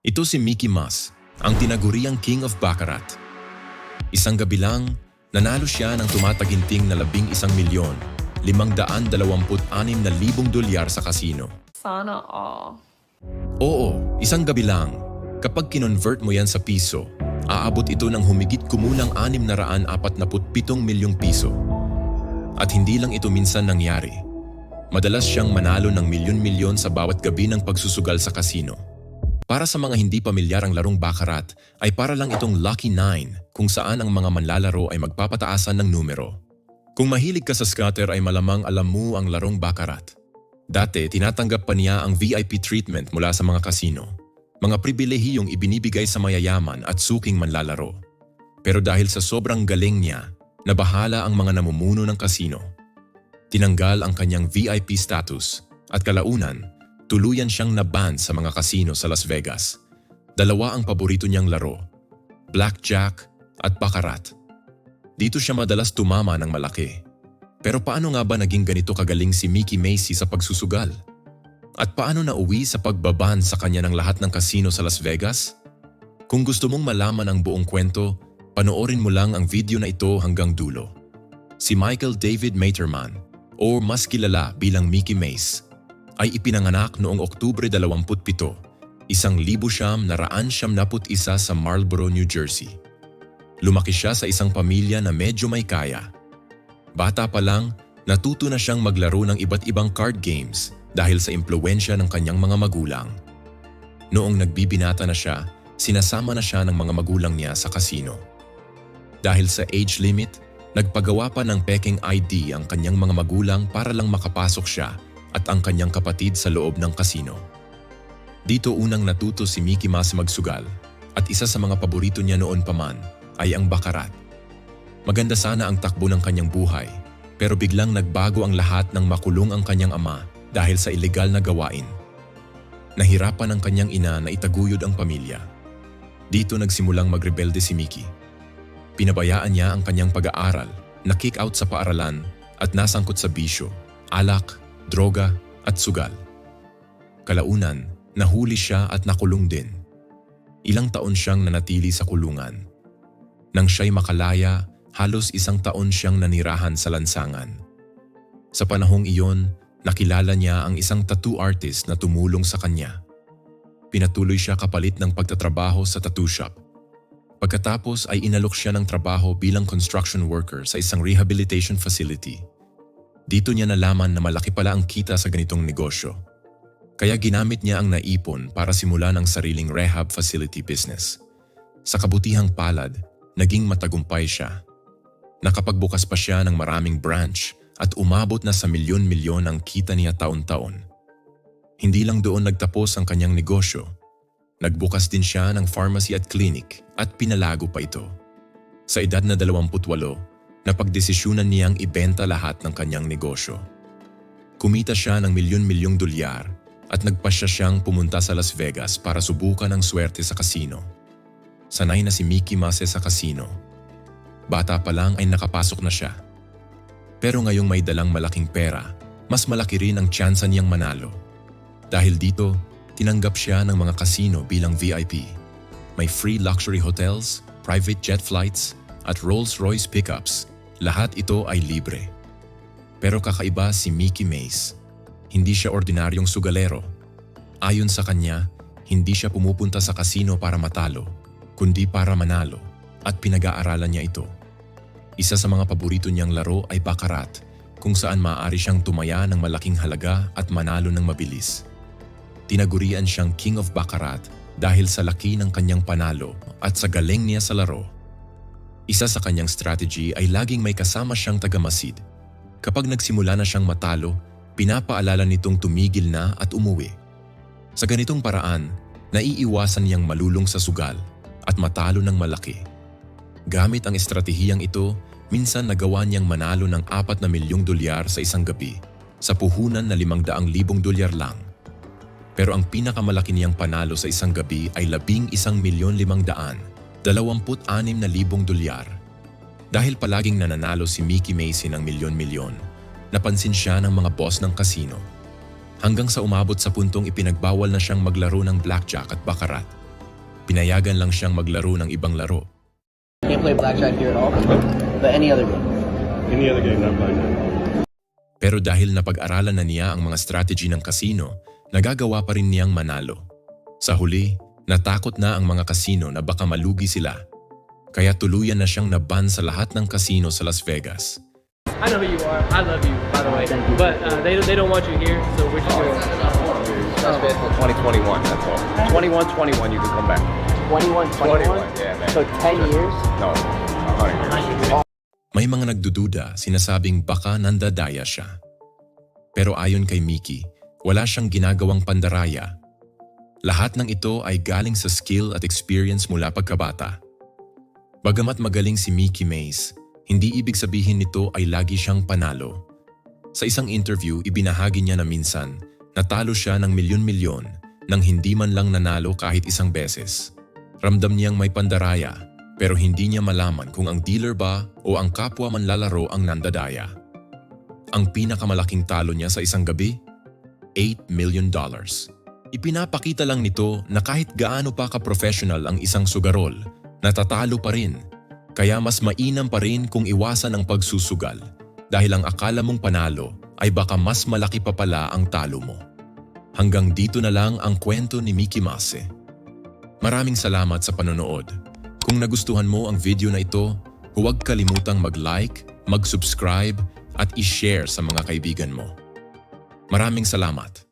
Ito si Mickey Mouse, ang tinaguriang King of Baccarat. Isang gabi lang, nanalo siya ng tumataginting na labing isang milyon, limang daan dalawamput anim na libong dolyar sa kasino. Sana all. Oo, isang gabi lang. Kapag kinonvert mo yan sa piso, aabot ito ng humigit kumulang 647 milyong piso. At hindi lang ito minsan nangyari. Madalas siyang manalo ng milyon-milyon sa bawat gabi ng pagsusugal sa kasino. Para sa mga hindi pamilyar ang larong baccarat, ay para lang itong Lucky Nine kung saan ang mga manlalaro ay magpapataasan ng numero. Kung mahilig ka sa scatter ay malamang alam mo ang larong baccarat. Dati, tinatanggap pa niya ang VIP treatment mula sa mga kasino. Mga pribilehiyong ibinibigay sa mayayaman at suking manlalaro. Pero dahil sa sobrang galing niya, nabahala ang mga namumuno ng kasino. Tinanggal ang kanyang VIP status at kalaunan, tuluyan siyang naban sa mga kasino sa Las Vegas. Dalawa ang paborito niyang laro, blackjack at baccarat. Dito siya madalas tumama ng malaki. Pero paano nga ba naging ganito kagaling si Mickey Macy sa pagsusugal? At paano nauwi sa pagbaban sa kanya ng lahat ng kasino sa Las Vegas? Kung gusto mong malaman ang buong kwento, panoorin mo lang ang video na ito hanggang dulo. Si Michael David Materman, o mas kilala bilang Mickey Mace, ay ipinanganak noong Oktubre 27, isang libo siyam na raan siyam naput isa sa Marlboro, New Jersey. Lumaki siya sa isang pamilya na medyo may kaya. Bata pa lang, natuto na siyang maglaro ng iba't ibang card games dahil sa impluensya ng kanyang mga magulang. Noong nagbibinata na siya, sinasama na siya ng mga magulang niya sa kasino. Dahil sa age limit, nagpagawa pa ng peking ID ang kanyang mga magulang para lang makapasok siya at ang kanyang kapatid sa loob ng kasino. Dito unang natuto si Mickey Mouse magsugal at isa sa mga paborito niya noon pa man ay ang bakarat. Maganda sana ang takbo ng kanyang buhay pero biglang nagbago ang lahat nang makulong ang kanyang ama dahil sa ilegal na gawain. Nahirapan ang kanyang ina na itaguyod ang pamilya. Dito nagsimulang magrebelde si Mickey. Pinabayaan niya ang kanyang pag-aaral, na-kick out sa paaralan at nasangkot sa bisyo, alak, droga at sugal. Kalaunan, nahuli siya at nakulong din. Ilang taon siyang nanatili sa kulungan. Nang siya'y makalaya, halos isang taon siyang nanirahan sa lansangan. Sa panahong iyon, nakilala niya ang isang tattoo artist na tumulong sa kanya. Pinatuloy siya kapalit ng pagtatrabaho sa tattoo shop. Pagkatapos ay inalok siya ng trabaho bilang construction worker sa isang rehabilitation facility. Dito niya nalaman na malaki pala ang kita sa ganitong negosyo. Kaya ginamit niya ang naipon para simulan ang sariling rehab facility business. Sa kabutihang palad, naging matagumpay siya. Nakapagbukas pa siya ng maraming branch at umabot na sa milyon-milyon ang kita niya taon-taon. Hindi lang doon nagtapos ang kanyang negosyo. Nagbukas din siya ng pharmacy at clinic at pinalago pa ito. Sa edad na 28, napagdesisyonan niyang ibenta lahat ng kanyang negosyo. Kumita siya ng milyon-milyong dolyar at nagpasya siyang pumunta sa Las Vegas para subukan ang swerte sa kasino. Sanay na si Mickey Mouse sa kasino. Bata pa lang ay nakapasok na siya. Pero ngayong may dalang malaking pera, mas malaki rin ang tsansa niyang manalo. Dahil dito, tinanggap siya ng mga kasino bilang VIP. May free luxury hotels, private jet flights, at Rolls-Royce pickups. Lahat ito ay libre. Pero kakaiba si Mickey Mace. Hindi siya ordinaryong sugalero. Ayon sa kanya, hindi siya pumupunta sa kasino para matalo, kundi para manalo at pinag-aaralan niya ito. Isa sa mga paborito niyang laro ay baccarat, kung saan maaari siyang tumaya ng malaking halaga at manalo ng mabilis. Tinagurian siyang King of Baccarat dahil sa laki ng kanyang panalo at sa galing niya sa laro. Isa sa kanyang strategy ay laging may kasama siyang tagamasid. Kapag nagsimula na siyang matalo, pinapaalala nitong tumigil na at umuwi. Sa ganitong paraan, naiiwasan niyang malulong sa sugal at matalo ng malaki. Gamit ang estratehiyang ito, minsan nagawa niyang manalo ng 4 na milyong dolyar sa isang gabi sa puhunan na 500,000 dolyar lang. Pero ang pinakamalaki niyang panalo sa isang gabi ay 11 milyon 500, 26 na libong dolyar. Dahil palaging nananalo si Mickey Macy ng milyon-milyon, napansin siya ng mga boss ng kasino. Hanggang sa umabot sa puntong ipinagbawal na siyang maglaro ng blackjack at baccarat pinayagan lang siyang maglaro ng ibang laro. Can't play blackjack here at all, but any other game. Any other game, not blackjack. Pero dahil napag-aralan na niya ang mga strategy ng kasino, nagagawa pa rin niyang manalo. Sa huli, natakot na ang mga kasino na baka malugi sila. Kaya tuluyan na siyang naban sa lahat ng kasino sa Las Vegas. I know who you are. I love you, by the way. But uh, they, they don't want you here, so we're just going That's bad till 2021, that's all. 21, 21, you can come back. 21, 21, yeah, man. So 10 years? No, 100 years. May mga nagdududa, sinasabing baka nandadaya siya. Pero ayon kay Mickey, wala siyang ginagawang pandaraya. Lahat ng ito ay galing sa skill at experience mula pagkabata. Bagamat magaling si Mickey Mays, hindi ibig sabihin nito ay lagi siyang panalo. Sa isang interview, ibinahagi niya na minsan natalo siya ng milyon-milyon nang hindi man lang nanalo kahit isang beses. Ramdam niyang may pandaraya pero hindi niya malaman kung ang dealer ba o ang kapwa manlalaro ang nandadaya. Ang pinakamalaking talo niya sa isang gabi? $8 million. Ipinapakita lang nito na kahit gaano pa ka-professional ang isang sugarol, natatalo pa rin. Kaya mas mainam pa rin kung iwasan ang pagsusugal dahil ang akala mong panalo ay baka mas malaki pa pala ang talo mo. Hanggang dito na lang ang kwento ni Mickey Mase. Maraming salamat sa panonood. Kung nagustuhan mo ang video na ito, huwag kalimutang mag-like, mag-subscribe at i-share sa mga kaibigan mo. Maraming salamat.